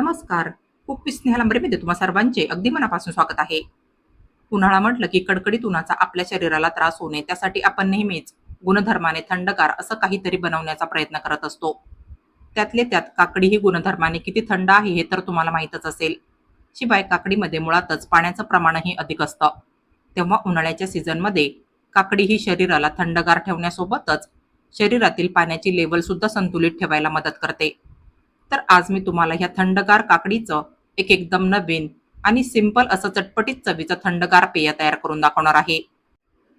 नमस्कार. कुक स्नेहा लांबरेमध्ये तुम्हा सर्वांचे. अगदी मनापासून स्वागत आहे. उन्हाळा म्हटलं की कडकडीत उन्हाचा आपल्या शरीराला त्रास होऊ नये त्यासाठी आपण नेहमीच गुणधर्माने थंडगार असं काहीतरी बनवण्याचा प्रयत्न करत असतो. त्यातले त्यात काकडी ही गुणधर्माने किती थंड आहे हे तर तुम्हाला माहीतच असेल. शिवाय काकडीमध्ये मुळातच पाण्याचं प्रमाणही अधिक असतं. तेव्हा उन्हाळ्याच्या सीझनमध्ये काकडी ही शरीराला थंडगार ठेवण्यासोबतच शरीरातील पाण्याची लेवल सुद्धा संतुलित ठेवायला मदत करते. तर आज मी तुम्हाला ह्या थंडगार काकडीचं एक एकदम नवीन आणि सिंपल असं चटपटीत चवीचं थंडगार पेय तयार करून दाखवणार आहे.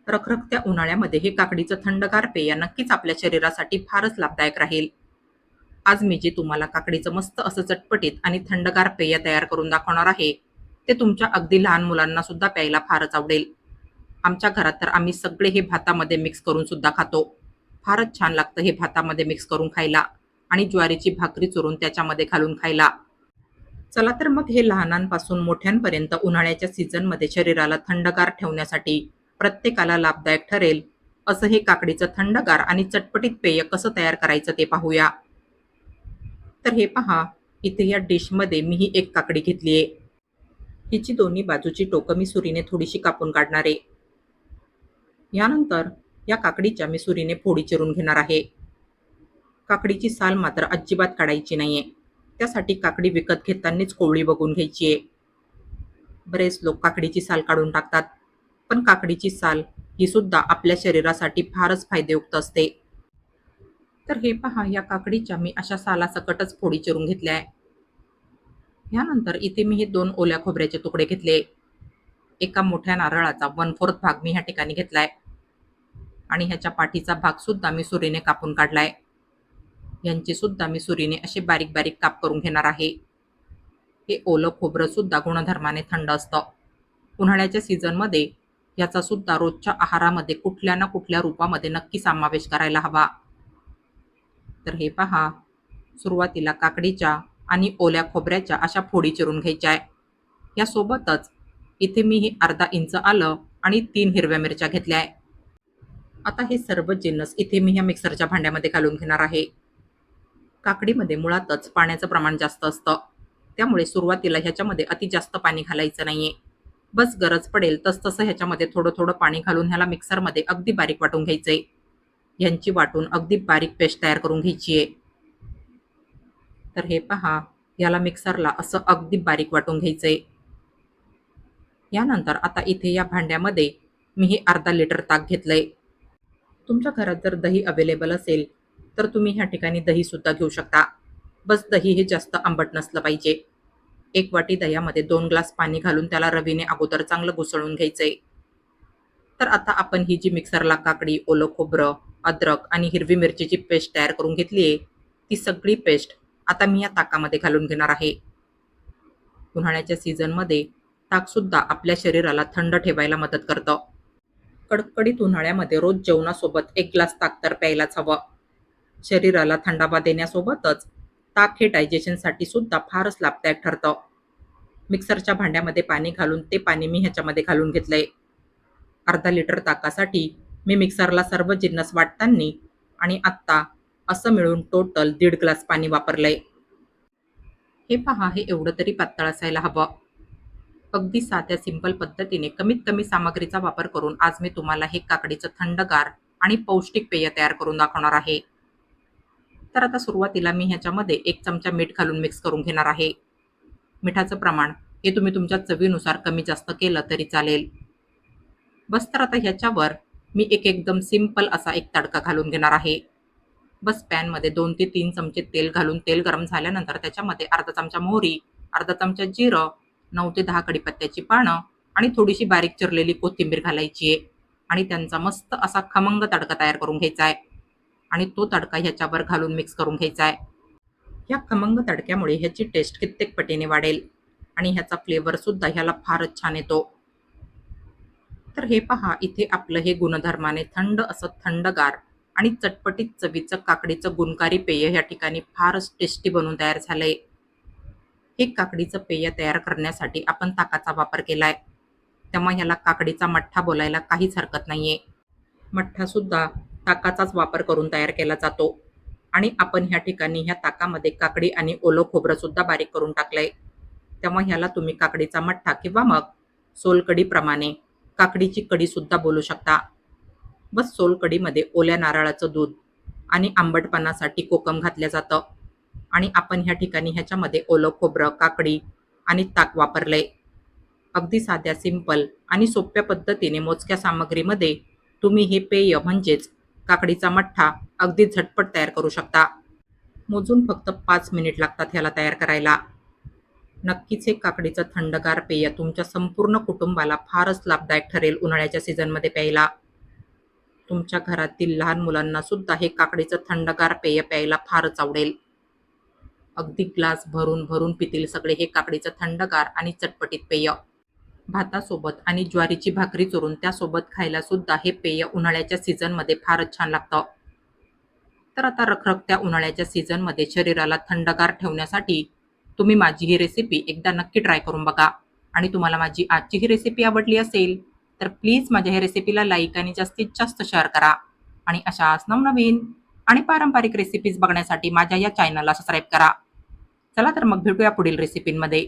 रखरखत्या उन्हाळ्यामध्ये हे काकडीचं थंडगार पेय नक्कीच आपल्या शरीरासाठी फारच लाभदायक राहील. आज मी जे तुम्हाला काकडीचं मस्त असं चटपटीत आणि थंडगार पेय तयार करून दाखवणार आहे ते तुमच्या अगदी लहान मुलांना सुद्धा प्यायला फारच आवडेल. आमच्या घरात तर आम्ही सगळे हे भातामध्ये मिक्स करून सुद्धा खातो. फारच छान लागतं हे भातामध्ये मिक्स करून खायला. आणि ज्वारीची भाकरी चोरून त्याच्यामध्ये घालून खायला. चला तर मग हे लहानांपासून मोठ्यांपर्यंत उन्हाळ्याच्या सीझनमध्ये शरीराला थंडगार ठेवण्यासाठी प्रत्येकाला लाभदायक ठरेल. असं हे काकडीचं थंडगार आणि चटपटीत पेय कसं तयार करायचं ते पाहूया. तर हे पहा इथे या डिशमध्ये मी ही एक काकडी घेतली आहे हिची दोन्ही बाजूची टोकं मी सुरीने थोडीशी कापून काढणार. आहे यानंतर या काकडीच्या मी सुरीने फोडी चिरून घेणार आहे. काकडीची साल मात्र अजिबात काढायची नाही आहे त्यासाठी काकडी विकत घेतानाच कोवळी बघून घ्यायची आहे. बरेच लोक काकडीची साल काढून टाकतात पण काकडीची साल ही सुद्धा आपल्या शरीरासाठी फारच फायदेयुक्त असते. तर हे पहा या काकडीच्या मी अशा सालासकटच फोडी चिरून घेतल्या आहे. ह्यानंतर इथे मी हे दोन ओल्या खोबऱ्याचे तुकडे घेतले. एका मोठ्या नारळाचा वन फोर्थ भाग मी ह्या ठिकाणी घेतलाय. आणि ह्याच्या पाठीचा भाग सुद्धा मी सुरीने कापून काढलाय. यांचे सुद्धा मी सुरीने असे बारीक बारीक काप करून घेणार आहे. हे ओलं खोबरं सुद्धा गुणधर्माने थंड असतं. उन्हाळ्याच्या सीझनमध्ये याचा सुद्धा रोजच्या आहारामध्ये कुठल्या ना कुठल्या रूपामध्ये नक्की समावेश करायला हवा. तर हे पहा सुरुवातीला काकडीच्या आणि ओल्या खोबऱ्याच्या अशा फोडी चिरून घ्यायच्या आहे यासोबतच इथे मी हे अर्धा इंच आलं आणि तीन हिरव्या मिरच्या घेतल्या आहे आता हे सर्व जिन्नस इथे मी ह्या मिक्सरच्या भांड्यामध्ये घालून घेणार आहे. काकडीमध्ये मुळातच पाण्याचं प्रमाण जास्त असतं. त्यामुळे सुरुवातीला ह्याच्यामध्ये अति जास्त पाणी घालायचं नाहीये. बस गरज पडेल तसतसं ह्याच्यामध्ये थोडं थोडं पाणी घालून ह्याला मिक्सरमध्ये अगदी बारीक वाटून घ्यायचंय ह्यांची वाटून अगदी बारीक पेस्ट तयार करून घ्यायची आहे. तर हे पहा याला मिक्सरला असं अगदी बारीक वाटून घ्यायचंय. यानंतर आता इथे या भांड्यामध्ये मी हे अर्धा लिटर ताक घेतलंय. तुमच्या घरात जर दही अवेलेबल असेल तर तुम्ही ह्या ठिकाणी दही सुद्धा घेऊ शकता. बस दही हे जास्त आंबट नसलं पाहिजे. एक वाटी दह्यामध्ये दोन ग्लास पाणी घालून त्याला रवीने अगोदर चांगलं घुसळून घ्यायचंय. तर आता आपण ही जी मिक्सरला काकडी ओलं खोबरं अद्रक आणि हिरवी मिरचीची पेस्ट तयार करून घेतली आहे ती सगळी पेस्ट आता मी या ताकामध्ये घालून घेणार आहे. उन्हाळ्याच्या सीझनमध्ये ताकसुद्धा आपल्या शरीराला थंड ठेवायला मदत करतं. कडकडीत उन्हाळ्यामध्ये रोज जेवणासोबत एक ग्लास ताक तर प्यायलाच हवं. शरीराला थंडावा देण्यासोबतच ताक हे डायजेशनसाठी सुद्धा फारच लाभदायक ठरतं. मिक्सरच्या भांड्यामध्ये पाणी घालून ते पाणी मी ह्याच्यामध्ये घालून घेतलंय. अर्धा लिटर ताकासाठी मी मिक्सरला सर्व जिन्नस वाटताना आणि आत्ता असं मिळून टोटल दीड ग्लास पाणी वापरलंय. हे पहा हे एवढं तरी पातळ असायला हवं. अगदी साध्या सिंपल पद्धतीने कमीत कमी सामग्रीचा वापर करून आज मी तुम्हाला हे काकडीचं थंडगार आणि पौष्टिक पेय तयार करून दाखवणार आहे. तर आता सुरुवातीला मी ह्याच्यामध्ये एक चमचा मीठ घालून मिक्स करून घेणार आहे. मिठाचं प्रमाण हे तुम्ही तुमच्या चवीनुसार कमी जास्त केलं तरी चालेल. बस तर आता ह्याच्यावर मी एक एकदम सिंपल असा एक तडका घालून घेणार आहे. बस पॅनमध्ये दोन ते तीन चमचे तेल घालून तेल गरम झाल्यानंतर त्याच्यामध्ये अर्धा चमचा मोहरी अर्धा चमचा जिरं नऊ ते दहा कडीपत्त्याची पानं आणि थोडीशी बारीक चिरलेली कोथिंबीर घालायची आहे. आणि त्यांचा मस्त असा खमंग तडका तयार करून घ्यायचा आहे. आणि तो तडका ह्याच्यावर घालून मिक्स करून घ्यायचा आहे. ह्या खमंग तडक्यामुळे ह्याची टेस्ट कित्येक पटीने वाढेल आणि ह्याचा फ्लेवरसुद्धा ह्याला फारच छान येतो. तर हे पहा इथे आपलं हे गुणधर्माने थंड असं थंडगार आणि चटपटीत चवीचं काकडीचं गुणकारी पेय ह्या ठिकाणी फारच टेस्टी बनून तयार झालंय. हे काकडीचं पेय तयार करण्यासाठी आपण ताकाचा वापर केलाय. तेव्हा ह्याला काकडीचा मठ्ठा बोलायला काहीच हरकत नाहीये. मठ्ठासुद्धा ताकाचाच वापर करून तयार केला जातो. आणि आपण ह्या ठिकाणी ह्या ताकामध्ये काकडी आणि ओलं खोबरं सुद्धा बारीक करून टाकलंय. तेव्हा ह्याला तुम्ही काकडीचा मठ्ठा किंवा मग सोलकडीप्रमाणे काकडीची कडी सुद्धा बोलू शकता. बस सोलकडीमध्ये ओल्या नारळाचं दूध आणि आंबटपणासाठी कोकम घातलं जातं. आणि आपण ह्या ठिकाणी ह्याच्यामध्ये ओलं खोबरं काकडी आणि ताक वापरलंय. अगदी साध्या सिंपल आणि सोप्या पद्धतीने मोजक्या सामग्रीमध्ये तुम्ही हे पेय म्हणजेच काकडीचा मठ्ठा अगदी झटपट तयार करू शकता. मोजून फक्त पाच मिनिट लागतात ह्याला तयार करायला. नक्कीच हे काकडीचं थंडगार पेय तुमच्या संपूर्ण कुटुंबाला फारच लाभदायक ठरेल उन्हाळ्याच्या सीझनमध्ये प्यायला. तुमच्या घरातील लहान मुलांना सुद्धा हे काकडीचं थंडगार पेय प्यायला फारच आवडेल. अगदी ग्लास भरून भरून पितील सगळे हे काकडीचं थंडगार आणि चटपटीत पेय. भातासोबत आणि ज्वारीची भाकरी चोरून त्यासोबत खायला सुद्धा हे पेय उन्हाळ्याच्या सीझनमध्ये फारच छान लागतं. तर आता रखरखत्या उन्हाळ्याच्या सीझनमध्ये शरीराला थंडगार ठेवण्यासाठी तुम्ही माझी ही रेसिपी एकदा नक्की ट्राय करून बघा. आणि तुम्हाला माझी आजची ही रेसिपी आवडली असेल तर प्लीज माझ्या ह्या रेसिपीला लाईक आणि जास्तीत जास्त शेअर करा. आणि अशाच नवनवीन आणि पारंपरिक रेसिपीज बघण्यासाठी माझ्या या चॅनलला सबस्क्राईब करा. चला तर मग भेटूया पुढील रेसिपींमध्ये